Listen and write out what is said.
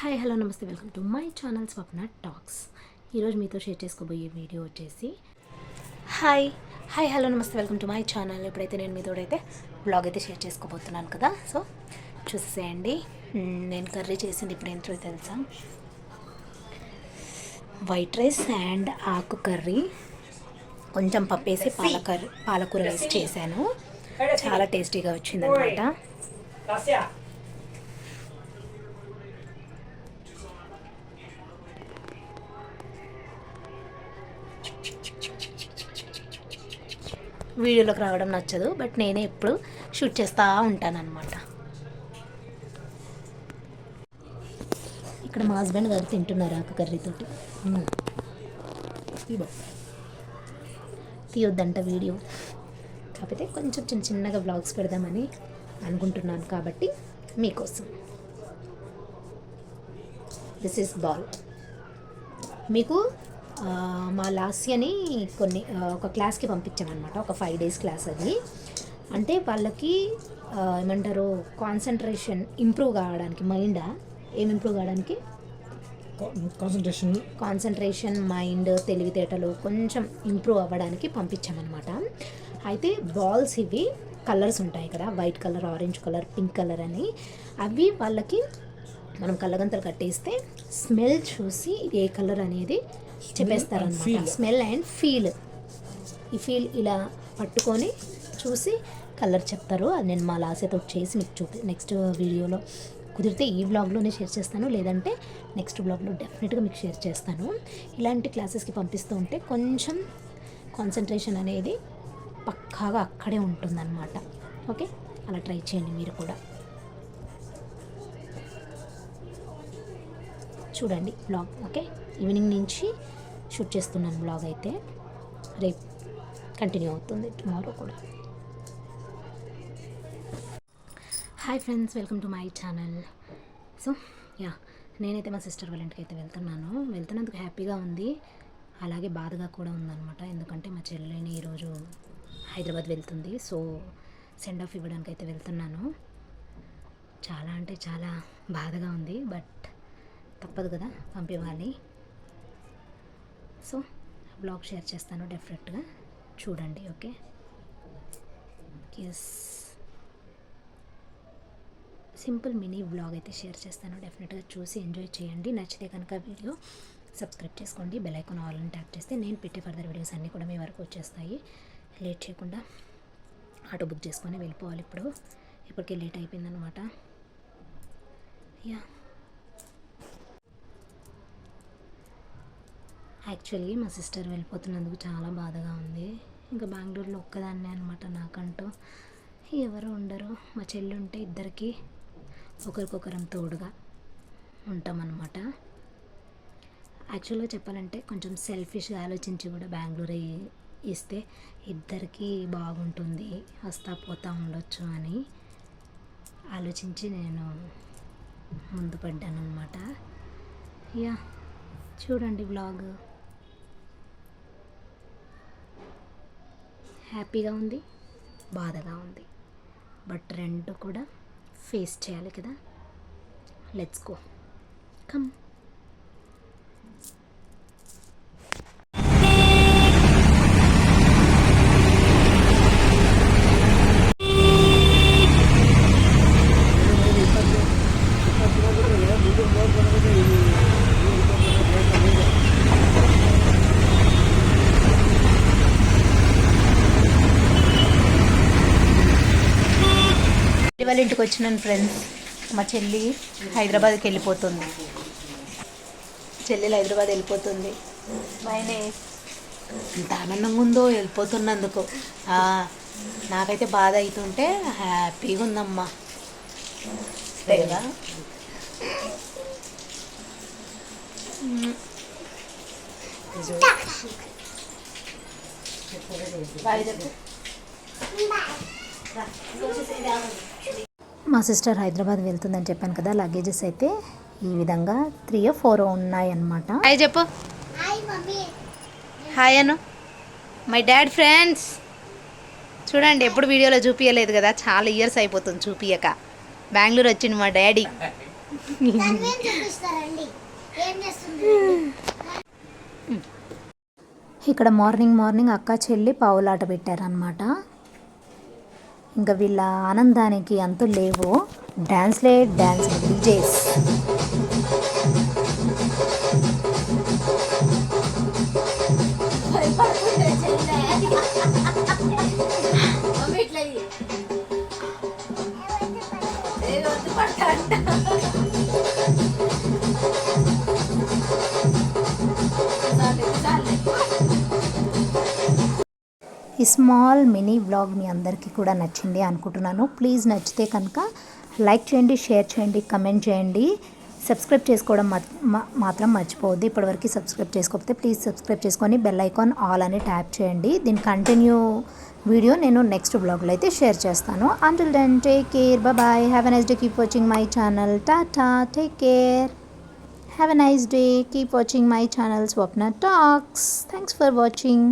Hi hello namaste welcome to my channel Swapna talks ఈరోజు మీతో share చేసుకోబోయే video వచ్చేసి hi hi hello namaste welcome to my channel ఇప్పుడైతే నేను మీతోడైతే blog అయితే షేర్ చేసుకోబోతున్నాను కదా. సో చూసేయండి. మ్మ్, నేను కర్రీ చేసింది ఇప్పుడు ఏంటో తెలుసా? వైట్ రైస్ అండ్ ఆకు కర్రీ కొంచెం పప్పేసి పాలకర్రీ పాలకూర వేసి చేశాను. చాలా టేస్టీగా వచ్చిందనమాట. వీడియోలోకి రావడం నచ్చదు బట్ నేనే ఎప్పుడు షూట్ చేస్తూ ఉంటానన్నమాట. ఇక్కడ మా హస్బెండ్ గారు తింటున్నారు ఆకు కర్రీతోటి. తీయొద్దంట వీడియో. కాకపోతే కొంచెం చిన్న చిన్నగా బ్లాగ్స్ పెడదామని అనుకుంటున్నాను కాబట్టి మీకోసం. దిస్ ఈస్ బాల్ మీకు మా లాస్యని కొన్ని ఒక క్లాస్కి పంపించామన్నమాట. ఒక ఫైవ్ డేస్ క్లాస్ అది. అంటే వాళ్ళకి ఏమంటారు కాన్సన్ట్రేషన్ ఇంప్రూవ్ కావడానికి మైండా? ఏం ఇంప్రూవ్ కావడానికి? కాన్సన్ట్రేషన్. కాన్సన్ట్రేషన్ మైండ్ తెలివితేటలు కొంచెం ఇంప్రూవ్ అవ్వడానికి పంపించామన్నమాట. అయితే బాల్స్ ఇవి కలర్స్ ఉంటాయి కదా white colour orange colour pink colour అని. అవి వాళ్ళకి మనం కళ్ళగంతలు కట్టేస్తే స్మెల్ చూసి ఏ కలర్ అనేది చెప్పేస్తారనమాట feel. స్మెల్ అండ్ ఫీల్ ఈ ఫీల్ ఇలా పట్టుకొని చూసి కలర్ చెప్తారు. అది నేను మా లాసెతో చేసి మీకు చూపి నెక్స్ట్ వీడియోలో కుదిరితే ఈ బ్లాగ్లోనే షేర్ చేస్తాను. లేదంటే నెక్స్ట్ బ్లాగ్లో డెఫినెట్గా మీకు షేర్ చేస్తాను. ఇలాంటి క్లాసెస్కి పంపిస్తూ ఉంటే కొంచెం కాన్సన్ట్రేషన్ అనేది పక్కాగా అక్కడే ఉంటుందన్నమాట. ఓకే అలా ట్రై చేయండి మీరు కూడా. చూడండి బ్లాగ్ ఓకే ఈవినింగ్ నుంచి షూట్ చేస్తున్నాను బ్లాగ్ అయితే. రేపు కంటిన్యూ అవుతుంది టుమారో కూడా. Hi friends welcome to my channel so yeah నేనైతే మా సిస్టర్ వాళ్ళ ఇంటికి అయితే వెళ్తున్నాను. వెళ్తున్నందుకు హ్యాపీగా ఉంది. అలాగే బాధగా కూడా ఉందన్నమాట. ఎందుకంటే మా చెల్లెని ఈరోజు హైదరాబాద్ వెళ్తుంది. సో సెండ్ ఆఫ్ ఇవ్వడానికి అయితే వెళ్తున్నాను. చాలా అంటే చాలా బాధగా ఉంది. బట్ తప్పదు కదా పంపివ్వాలి సో బ్లాగ్ షేర్ చేస్తాను డెఫినెట్గా. చూడండి okay? Yes simple mini vlog అయితే షేర్ చేస్తాను. డెఫినెట్గా చూసి ఎంజాయ్ చేయండి. నచ్చితే కనుక వీడియో సబ్స్క్రైబ్ చేసుకోండి. బెల్ ఐకాన్ ఆల్ అని ట్యాప్ చేస్తే నేను పెట్టే ఫర్దర్ వీడియోస్ అన్నీ కూడా మీ వరకు వచ్చేస్తాయి. లేట్ చేయకుండా ఆటో బుక్ చేసుకొని వెళ్ళిపోవాలి ఇప్పుడు. ఇప్పటికే లేట్ అయిపోయిందనమాట యా యాక్చువల్లీ మా సిస్టర్ వెళ్ళిపోతున్నందుకు చాలా బాధగా ఉంది. ఇంకా బెంగళూరులో ఒక్కదాన్నే అనమాట నాకంటూ. ఎవరు ఉండరు. మా చెల్లి ఉంటే ఇద్దరికి ఒకరికొకరం తోడుగా ఉంటామన్నమాట. యాక్చువల్గా చెప్పాలంటే కొంచెం సెల్ఫిష్గా ఆలోచించి కూడా బెంగళూరు ఇస్తే ఇద్దరికి బాగుంటుంది. వస్తా పోతా ఉండొచ్చు అని ఆలోచించి నేను ముందు పడ్డాను అనమాట యా చూడండి బ్లాగ్ హ్యాపీగా ఉంది బాధగా ఉంది. బట్ రెండు కూడా ఫేస్ చేయాలి కదా. లెట్స్ గో కమ్ వాళ్ళ ఇంటికి వచ్చినాను ఫ్రెండ్స్ మా చెల్లి హైదరాబాద్కి వెళ్ళిపోతుంది. చెల్లెలు హైదరాబాద్ వెళ్ళిపోతుంది. బాయనే ఎంత ఆనందంగా ఉందో వెళ్ళిపోతున్నందుకు. నాకైతే బాధ అవుతుంటే హ్యాపీగా ఉందమ్మా. కదా. బాయ్ చెప్పు. మా సిస్టర్ హైదరాబాద్ వెళ్తుందని చెప్పాను కదా లగేజెస్ అయితే ఈ విధంగా త్రీ ఫోర్ ఉన్నాయన్నమాట. హాయ్ చెప్పు. హాయ్ అను. మై డాడ్ ఫ్రెండ్స్ చూడండి ఎప్పుడు వీడియోలో చూపించలేదు కదా చాలా ఇయర్స్ అయిపోతుంది చూపియక. బెంగళూరు వచ్చింది మా డాడీ. ఇక్కడ మార్నింగ్ మార్నింగ్ అక్క చెల్లి పావులాట పెట్టారనమాట ఇంకా వీళ్ళ ఆనందానికి అంతు లేవు. డ్యాన్స్లే డ్యాన్స్ డీజేస్. ఈ స్మాల్ మినీ వ్లాగ్ మీ అందరికీ కూడా నచ్చింది అనుకుంటున్నాను. ప్లీజ్ నచ్చితే కనుక లైక్ చేయండి షేర్ చేయండి కమెంట్ చేయండి. సబ్స్క్రైబ్ చేసుకోవడం మాత్రం మర్చిపోవద్దు. ఇప్పటివరకు సబ్స్క్రైబ్ చేసుకోకపోతే ప్లీజ్ సబ్స్క్రైబ్ చేసుకొని బెల్ ఐకాన్ ఆల్ అని ట్యాప్ చేయండి. దీని కంటిన్యూ వీడియో నేను నెక్స్ట్ బ్లాగ్లో అయితే షేర్ చేస్తాను. Until then take care bye have a nice day keep watching my channel tata take care have a nice day keep watching my channel Swapna talks thanks for watching